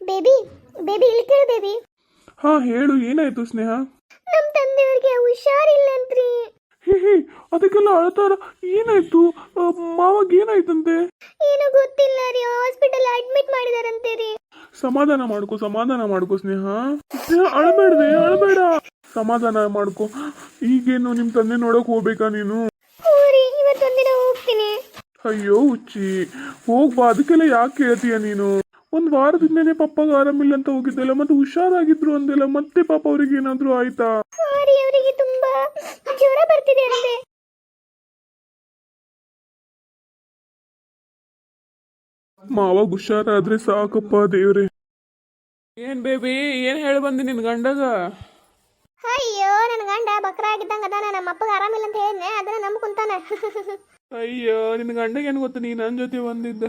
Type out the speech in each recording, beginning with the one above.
Baby baby ಇಲ್ಲಿ ಕೇಳು baby? ಹಾ ಹೇಳು ಏನಾಯ್ತು ಸ್ನೇಹ? ನಮ್ಮ ತಂದೆಯವ್ರಿಗೆ ಹುಷಾರಿಲ್ಲಂತ್ರಿ. ಹೇ ಹೇ ಅದಕ್ಕೆಲ್ಲ ಅಳತಾರ ಏನಾಯ್ತು? ಆ, ಮಾವಾಗ ಏನಾಯ್ತಂತೆ? ಏನು ಗೊತ್ತಿಲ್ಲ ರೀ ಹಾಸ್ಪಿಟಲ್ ಅಡ್ಮಿಟ್ ಮಾಡಿದಾರಂತೆ ರೀ. ಸಮಾಧಾನ ಮಾಡ್ಕೊ ಸಮಾಧಾನ ಮಾಡ್ಕೊ ಸ್ನೇಹ. ಸ್ನೇಹ ಅಳಬೇಡ. ಸಮಾಧಾನ ಮಾಡ್ಕೊ. ಈಗೇನು ನಿಮ್ ತಂದೆ ನೋಡಕ್ ಹೋಗ್ಬೇಕಾ ನೀನು? ಹ್ಞೂ ರೀ ಇವತ್ತೊಂದಿನ ಹೋಗ್ತೀನಿ. ಅಯ್ಯೋ ಹುಚ್ಚಿ. ಹೋಗ್ಬಾ ಅದಕ್ಕೆಲ್ಲ ಯಾಕೆ ಕೇಳ್ತೀಯ ನೀನು? ಒಂದ್ ವಾರದಿಂದನೇ ಪಪ್ಪಗೆ ಆರಾಮಿಲ್ಲ ಅಂತ ಹೋಗಿದ್ದೆಲ್ಲ ಮತ್ತೆ ಹುಷಾರಾಗಿದ್ರು ಅಂದೆಲ್ಲ ಮತ್ತೆ ಪಾಪ ಅವ್ರಿಗೆ ಏನಾದ್ರು ಆಯ್ತಾ? ಸಾರಿ ಅವರಿಗೆ ತುಂಬಾ ಜ್ವರ ಬರ್ತಿದೆ ಅಂತೆ. ಮಾವಾಗ ಹುಷಾರಾದ್ರೆ ಸಾಕಪ್ಪ ದೇವ್ರೆ. ಏನ್ ಬೇಬಿ ಏನ್ ಹೇಳಿ ಬಂದಿ ನಿನ್ ಗಂಡಗ? ಅಯ್ಯೋ ನನ್ನ ಗಂಡ ಬಕ್ರ ಆಗಿದ್ದಂಗ ಅದಾನ ನಮ್ಮ ಅಪ್ಪಗೆ ಆರಾಮಿಲ್ಲ ಅಂತ ಹೇಳಿದ್ನೆ ಅದನ್ನ ನಮ್ ಕುಂತಾನೆ ಅಯ್ಯೋ ನಿನ್ ಗಂಡಗೇನ್ ಏನ್ ಗೊತ್ತ ನೀ ನನ್ ಜೊತೆ ಬಂದಿದ್ದ?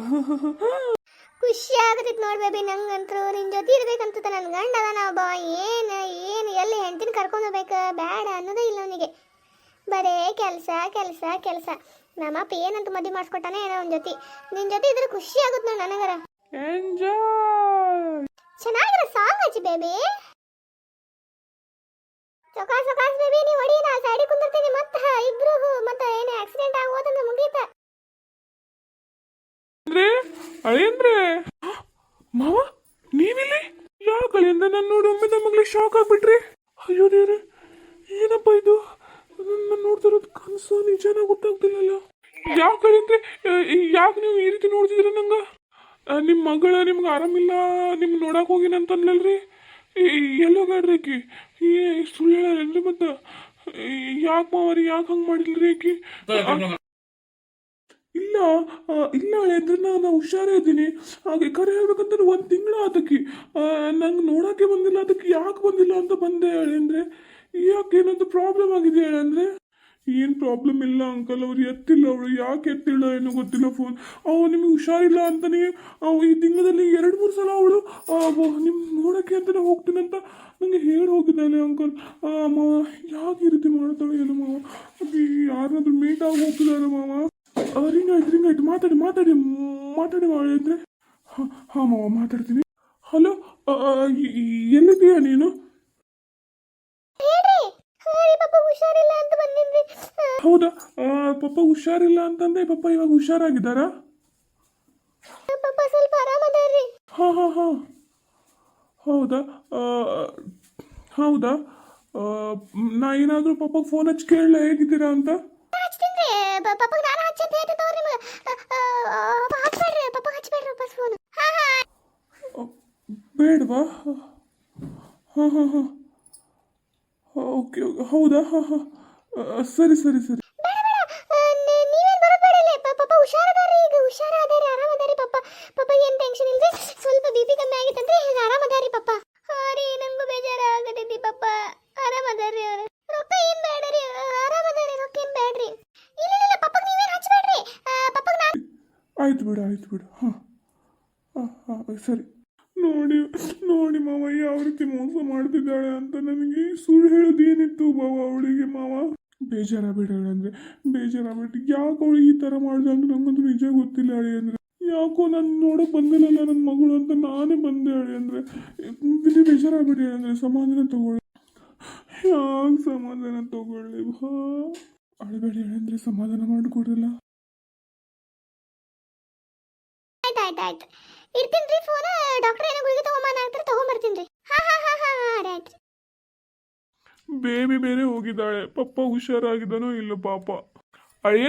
ಖುಷಿ ಆಗತೈತಿ ನೋಡಿ ಬೇಬಿ ನಂಗಂತೂ ನಿನ್ ಜೊತೆ ಇರ್ಬೇಕಂತ ನನ್ನ ಗಂಡ ಅದಾನ ಒಬ್ಬ ಏನು ಏನು ಎಲ್ಲಿ ಹೆಂಡತಿನ ಕರ್ಕೊಂಡು ಹೋಗ್ಬೇಕ? ಬೇಡ ಅನ್ನೋದೇ ಇಲ್ಲ ಅವನಿಗೆ. ಬರೇ ಕೆಲಸ ಕೆಲಸ ಕೆಲಸ. ನಮ್ಮಪ್ಪ ಏನಂತ ಮದುವೆ ಮಾಡಿಸ್ಕೊಟ್ಟಾನೆ ಏನೋ ಅವನ ಜೊತೆ. ನಿನ್ ಜೊತೆ ಇದ್ರೆ ಖುಷಿ ಆಗುತ್ತೆ ನೋಡಿ ನನಗರ. ಚೆನ್ನಾಗಿರೋ ಸಾಂಗ್ ಹಚ್ಚಿ ಬೇಬಿ ಚೊಕಾಸ್ ಚೊಕಾಸ್ ಬೇಬಿ ನೀವು ಹೊಡಿ ನಾ ಸೈಡಿಗೆ ಕುಂದಿರ್ತೀನಿ. ಮತ್ತೆ ಇಬ್ರು ಮತ್ತೆ ಏನು ಆಕ್ಸಿಡೆಂಟ್ ಆಗೋದಂದ್ರೆ ಮುಗೀತ. ಅಂದ್ರೆ ಅಳಿಯಂದ್ರೆ ಮಾವ ನೀವಿಲ್ಲಿ? ಯಾಕೆ ಅಳಿಯಂದ ನನ್ನ ನೋಡಿ ಒಮ್ಮೆ ನಮಗ್ಲಿ ಶಾಕ್ ಆಗ್ಬಿಟ್ರಿ. ಅಯ್ಯೋ ದೇವ್ರೆ ಏನಪ್ಪ ಇದು? ನನ್ನ ನೋಡ್ತಿರೋದು ಕನಸು ನಿಜನ ಯಾವ ಯಾಕೆ ಅಂದ್ರೆ ಯಾಕೆ ನೀವು ಈ ರೀತಿ ನೋಡ್ತಿದ್ರ ನಂಗ? ನಿಮ್ಮ ನಿಮ್ ಮಗಳ ನಿಮ್ಗೆ ಆರಾಮಿಲ್ಲ ನಿಮ್ ನೋಡಕ್ ಹೋಗಿನ ಅಂತನ್ಲಲ್ರಿ ಎಲ್ಲೋಗಾಡ್ರಿ ಆಕಿ? ಈ ಸುಳ್ಳು ಹೇಳಲ್ರಿ ಮತ್ತ? ಯಾಕೆ ಮಾವರಿ ಯಾಕೆ ಹಂಗೆ ಮಾಡಿಲ್ರಿ ಆಕಿ? ಇಲ್ಲ ಇಲ್ಲ ಹೇಳಿದ್ರೆ ನಾನು ಹುಷಾರೇ ಇದ್ದೀನಿ. ಹಾಗೆ ಕರೆ ಹೇಳ್ಬೇಕಂದ್ರೆ ಒಂದು ತಿಂಗಳು ಅದಕ್ಕೆ ನಂಗೆ ನೋಡೋಕ್ಕೆ ಬಂದಿಲ್ಲ, ಅದಕ್ಕೆ ಯಾಕೆ ಬಂದಿಲ್ಲ ಅಂತ ಬಂದೆ ಹೇಳಿ ಅಂದರೆ, ಯಾಕೆ ಏನಂತ ಪ್ರಾಬ್ಲಮ್ ಆಗಿದೆ ಹೇಳಿ ಅಂದರೆ, ಏನು ಪ್ರಾಬ್ಲಮ್ ಇಲ್ಲ ಅಂಕಲ್ ಅವ್ರು, ಎತ್ತಿಲ್ಲ ಅವಳು, ಯಾಕೆ ಎತ್ತಿಲ್ಲ ಏನೋ ಗೊತ್ತಿಲ್ಲ ಫೋನ್ ಅವು ನಿಮಗೆ ಹುಷಾರಿಲ್ಲ ಅಂತಲೇ ಅವು ಈ ತಿಂಗಳಲ್ಲಿ ಎರಡು ಮೂರು ಸಲ ಅವಳು ನಿಮ್ಮ ನೋಡೋಕ್ಕೆ ಅಂತಲೇ ಹೋಗ್ತೀನಂತ ನನಗೆ ಹೇಳಿ ಹೋಗಿದ್ದಾಳೆ ಅಂಕಲ್ ಮಾವ ಯಾಕೆ ಈ ರೀತಿ ಮಾಡ್ತಾಳೆ ಏನು ಮಾವ? ಅದು ಮೀಟ್ ಆಗಿ ಹೋಗ್ತಿದ್ದಾರೆ ಮಾವ? ರಿಂಗ್ ಆಯ್ತು ರಿಂಗ್ ಆಯ್ತು? ಮಾತಾಡಿ ಮಾತಾಡಿ ಮಾಡಿ ಮಾತಾಡಿ ಹಾ ಹಾಂ ಮಾವ ಮಾತಾಡ್ತೀನಿ. ಹಲೋ ಎಲ್ಲಿದ್ದೀಯಾ ನೀನು? ಹೌದಾ? ಪಪ್ಪ ಹುಷಾರಿಲ್ಲ ಅಂತಂದ್ರೆ ಪಪ್ಪ ಇವಾಗ ಹುಷಾರಾಗಿದ್ದಾರಾ? ಹಾ ಹಾ ಹಾ ಹೌದಾ? ಹೌದಾ? ನಾ ಏನಾದರೂ ಪಾಪಗೆ ಫೋನ್ ಹಚ್ಚಿ ಕೇಳಲ? ಹೇಗಿದ್ದೀರಾ ಅಂತ ಹಚ್ತೀನ್ರಿ ಪಾಪಗೆ ನಾನು ಹಚ್ಚಂತ ಹೇಳ್ತೀನಿ ತಗೋರಿ ನಿಮಗೆ ಹಚ್ಬೇಡ್ರಿ ಪಾಪ ಹಚ್ಬೇಡ್ರಿ ವಾಪಸ್ ಫೋನ್ ಹಾ ಹಾ ಆ, ಬೇಡವಾ? ಹಾಂ ಹಾಂ ಹಾಂ. ಓಕೆ ಹೌದಾ? ಹಾಂ ಹಾಂ. ಸರಿ ಸರಿ ಸರಿ. ಸ್ವಲ್ಪ ಬಿ ಪಿ ಕಮ್ಮಿ ಆಗಿತ್ತಂದ್ರೆ ಈಗ ಆರಾಮದಾರಿ ಪಾಪ. ಹಾಂ ರೀ ನಂಗೂ ಬೇಜಾರ ಆಗತೈತಿ ಪಾಪ. ಆರಾಮದಾರಿ ಅವ್ರ. ರೊಕ್ಕ ಏನ್ ಬೇಡರಿ? ಆರಾಮದಾರಿ ರೊಕ್ಕ ಏನು ಬೇಡ್ರಿ? ಇಲ್ಲ ಇಲ್ಲ ಪಾಪಗ್ ನೀವೇನ್ ಹಚ್ಬೇಡ್ರಿ. ಪಾಪಗ್ ನಾ ಆಯ್ತು ಬಿಡು ಆಯ್ತು ಬಿಡು. ಹಾಂ. ಹಾಂ ಹಾಂ ಸರಿ. ನೋಡಿ ನೋಡಿ ಮಾವ, ಯಾವ ರೀತಿ ಮೋಸ ಮಾಡ್ತಿದ್ದಾಳೆ ಅಂತ ನನಗೆ ಸುಳ್ಳು ಹೇಳೋದು ಏನಿತ್ತು ಬಾವ ಅವಳಿಗೆ ಮಾವ? ಬೇಜಾರಾಗಬೇಡ ಅಂದರೆ, ಬೇಜಾರಾಗ್ಬಿಟ್ಟು ಯಾಕೆ ಅವಳು ಈ ಥರ ಮಾಡಿದೆ ಅಂದ್ರೆ ನಂಗಂತೂ ನಿಜ ಗೊತ್ತಿಲ್ಲ ಹಳಿ ಅಂದರೆ. ಯಾಕೋ ನಾನು ನೋಡೋಕೆ ಬಂದಿಲ್ಲಲ್ಲ ನನ್ನ ಮಗಳು ಅಂತ ನಾನೇ ಬಂದೆ ಹೇಳಿ ಅಂದರೆ. ಇಲ್ಲಿ ಬೇಜಾರಾಗ್ಬಿಡಿ ಅಂದರೆ ಸಮಾಧಾನ ತಗೊಳ್ಳಿ. ಯಾಕೆ ಸಮಾಧಾನ ತಗೊಳ್ಳಿ ಬಾ ಅಳಬೇಡಿ ಅಂದರೆ ಸಮಾಧಾನ ಮಾಡಿಕೊಡ್ರಲ್ಲ. ಆಯ್ತು ಆಯ್ತು ಆಯ್ತು. ಇರ್ತೀನಿ ರೀ ಫೋನ್ ಡಾಕ್ಟರ್ ಏನೋ ಗುಳಿಗೆ ತಗೊಂಬಾನ ಆಗ್ತಾರೆ ತಗೊಂಬರ್ತೀನಿ ರೀ. ಹಾ ಹಾ ಹಾ ಹಾ ಆಯ್ತು ಬೇಬಿ ಬೇರೆ ಹೋಗಿದ್ದಾಳೆ. ಪಪ್ಪ ಹುಷಾರಾಗಿದ್ದಾನೋ ಇಲ್ಲ ಪಾಪ. ಅಳಿಯನ್